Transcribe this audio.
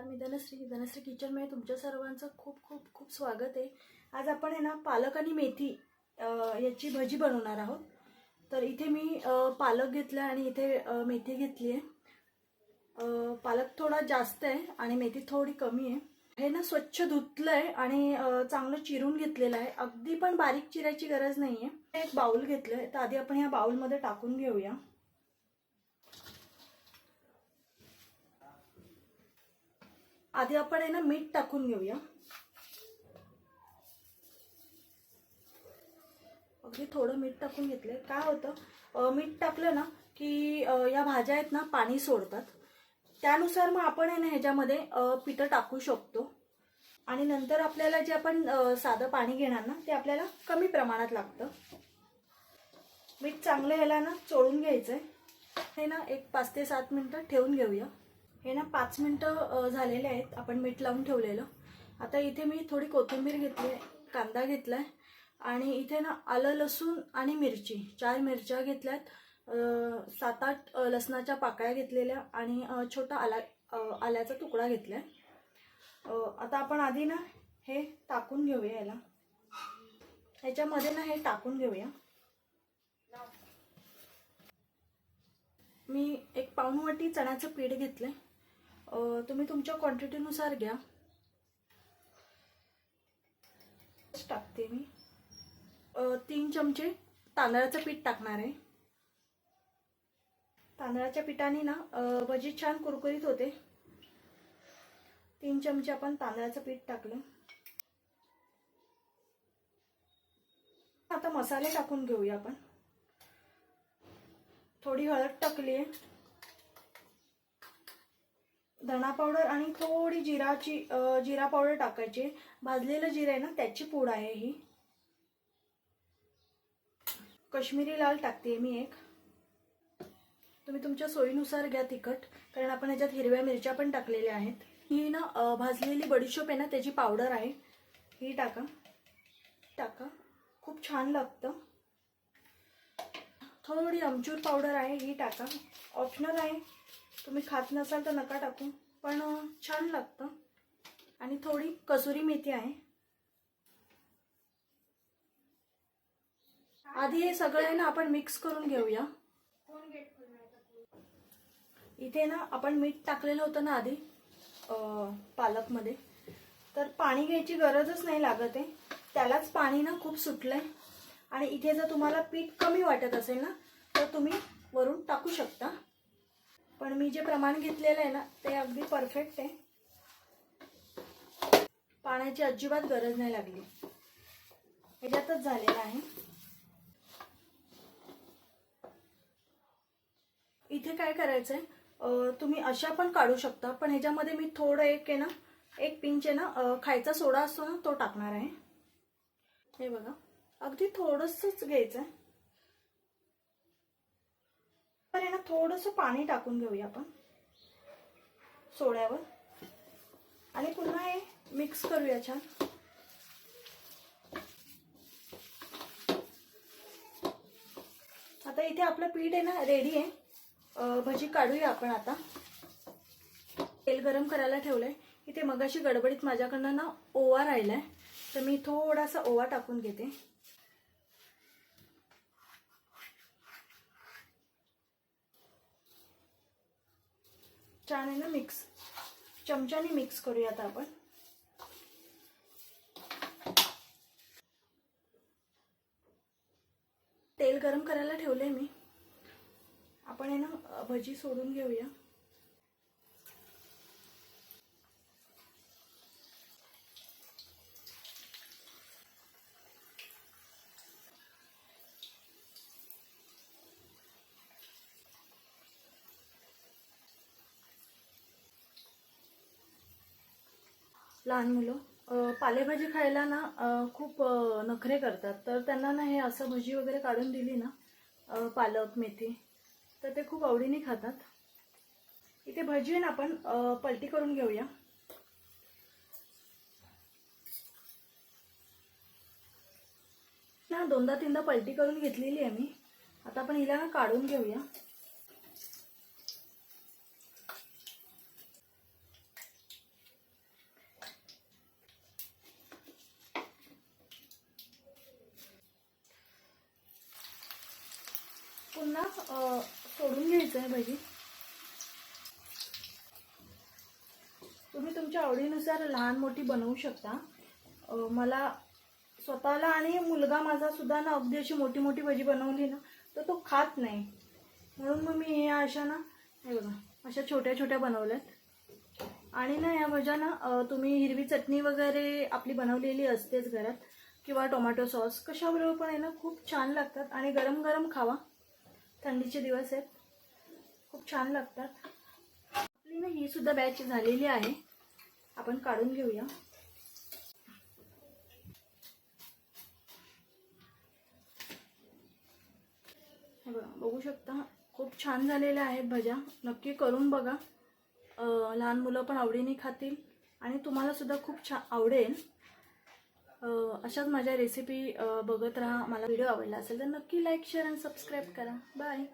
नमस्कार मी धनश्री. धनश्री किचनमध्ये तुमच्या सर्वांचं खूप खूप खूप स्वागत आहे. आज आपण आहे ना पालक आणि मेथी याची भजी बनवणार आहोत. तर इथे मी पालक घेतला आणि इथे मेथी घेतली आहे. पालक थोडा जास्त आहे आणि मेथी थोडी कमी आहे. हे ना स्वच्छ धुतलं आहे आणि चांगलं चिरून घेतलेलं आहे. अगदी पण बारीक चिरायची गरज नाही आहे एक बाऊल घेतलं आहे तर आधी आपण ह्या बाऊलमध्ये टाकून घेऊया. आधी आपण आहे ना मीठ टाकून घेऊया. अगदी थोडं मीठ टाकून घेतलंय. काय होतं मीठ टाकलं ना की या भाज्या आहेत ना पाणी सोडतात. त्यानुसार मग आपण आहे ना ह्याच्यामध्ये पिठं टाकू शकतो. आणि नंतर आपल्याला जे आपण साधं पाणी घेणार ना ते आपल्याला कमी प्रमाणात लागतं. मीठ चांगलं ह्याला ना चोळून घ्यायचं आहे हे ना एक पाच ते सात मिनटं ठेवून घेऊया. हे ना पाच मिनटं झालेले आहेत. आपण मीठ लावून ठेवलेलं. आता इथे मी थोडी कोथिंबीर घेतली आहे कांदा घेतला आहे आणि इथे ना आलं लसूण आणि मिरची. चार मिरच्या घेतल्यात. आहेत सात आठ लसणाच्या पाकळ्या घेतलेल्या आणि छोटा आला आल्याचा तुकडा घेतला आहे आता आपण आधी ना हे टाकून घेऊया याला. ह्याच्यामध्ये ना हे टाकून घेऊया. मी एक पाऊण वाटी चण्याचं पीठ घेतलं आहे तुम्ही तुमच्या क्वांटिटीनुसार घ्या. टाकते मी. तीन चमचे तांदळाचं पीठ टाकणार आहे. तांदळाच्या पिठाने ना भजी छान कुरकुरीत होते. तीन चमचे आपण तांदळाचं पीठ टाकलं. आता मसाले टाकून घेऊया आपण. थोडी हळद टाकली आहे. धणा पावडर आणि थोडी जिराची जिरा पावडर टाकायची. भाजलेलं जिरं आहे ना त्याची पूड आहे ही. कश्मीरी लाल टाकते मी एक. तुम्ही तुमच्या सोयीनुसार घ्या तिखट कारण आपण याच्यात हिरव्या मिरच्या पण टाकलेल्या आहेत. ही ना भाजलेली बडीशोप आहे ना त्याची पावडर आहे. ही टाका. टाका. खूप छान लागतं. थोडी आमचूर पावडर आहे ही टाका. ऑप्शनल आहे. तुम्ही खात नसाल तर नका टाकू. पण छान लागतं. आणि थोडी कसुरी मेथी आहे. आधी हे सगळं ना आपण मिक्स करून घेऊया. इथे ना आपण मीठ टाकलेलं होतं ना आधी पालकमध्ये. तर पाणी घ्यायची गरजच नाही लागत आहे. त्यालाच पाणी ना खूप सुटलंय. आणि इथे जर तुम्हाला पीठ कमी वाटत असेल ना तर तुम्ही वरून टाकू शकता. पण मी जे प्रमाण घेतलेलं आहे ना ते अगदी परफेक्ट आहे. पाण्याची अजिबात गरज नाही लागली. ह्याच्यातच झालेलं आहे. इथे काय करायचंय आहे तुम्ही अशा पण काढू शकता पण ह्याच्यामध्ये मी थोडं एक आहे ना एक पिंच आहे ना खायचा सोडा असतो ना तो टाकणार आहे. हे बघा अगदी थोडंसंच घ्यायचं आहे तर आहे ना थोडंसं पाणी टाकून घेऊया आपण. सोड्यावर. आणि पुन्हा हे मिक्स करूया छान. आता इथे आपलं पीठ आहे ना रेडी आहे. भजी काढूया आपण आता. तेल गरम करायला ठेवलंय. इथे मगाशी गडबडीत माझ्याकडनं ना ओवा राहिलाय. तर मी थोडासा ओवा टाकून घेते. छान आहे ना मिक्स चमच्याने मिक्स करूया आता आपण. तेल गरम करायला ठेवलंय मी. आपण आहे ना भजी सोडून घेऊया. लहान मुलं. पालेभाजी खायला ना खूप नखरे करतात. तर त्यांना ना हे असं भजी वगैरे काढून दिली ना पालक मेथी तर ते खूप आवडीने खातात. इथे भजी आहे ना आपण पलटी करून घेऊया. ना दोनदा तीनदा पलटी करून घेतलेली आहे मी. आता आपण हिला ना काढून घेऊया. पुन्हा सोडून घ्यायचं आहे भजी. तुम्ही तुमच्या आवडीनुसार लहान मोठी बनवू शकता. मला स्वतःला आणि मुलगा माझा सुद्धा ना अगदी अशी मोठी मोठी भजी बनवली ना तर तो खात नाही. म्हणून मग मी ह्या अशा ना हे बघा अशा छोट्या छोट्या बनवल्यात. आणि ना या भज्या ना तुम्ही हिरवी चटणी वगैरे आपली बनवलेली असतेच घरात. किंवा टोमॅटो सॉस कशाबरोबर पण आहे ना खूप छान लागतात. आणि गरम गरम खावा. थंडीचे दिवस आहेत. खूप छान लागतात. आपली ना ही सुद्धा बॅच झालेली आहे. आपण काढून घेऊया. बघू शकता खूप छान झालेल्या आहेत भज्या. नक्की करून बघा. लहान मुलं पण आवडीने खातील. आणि तुम्हाला सुद्धा खूप छान आवडेल. अशाच माझ्या रेसिपी बघत राहा. मला व्हिडिओ आवडला असेल तर नक्की लाईक शेअर आणि सबस्क्राईब करा. बाय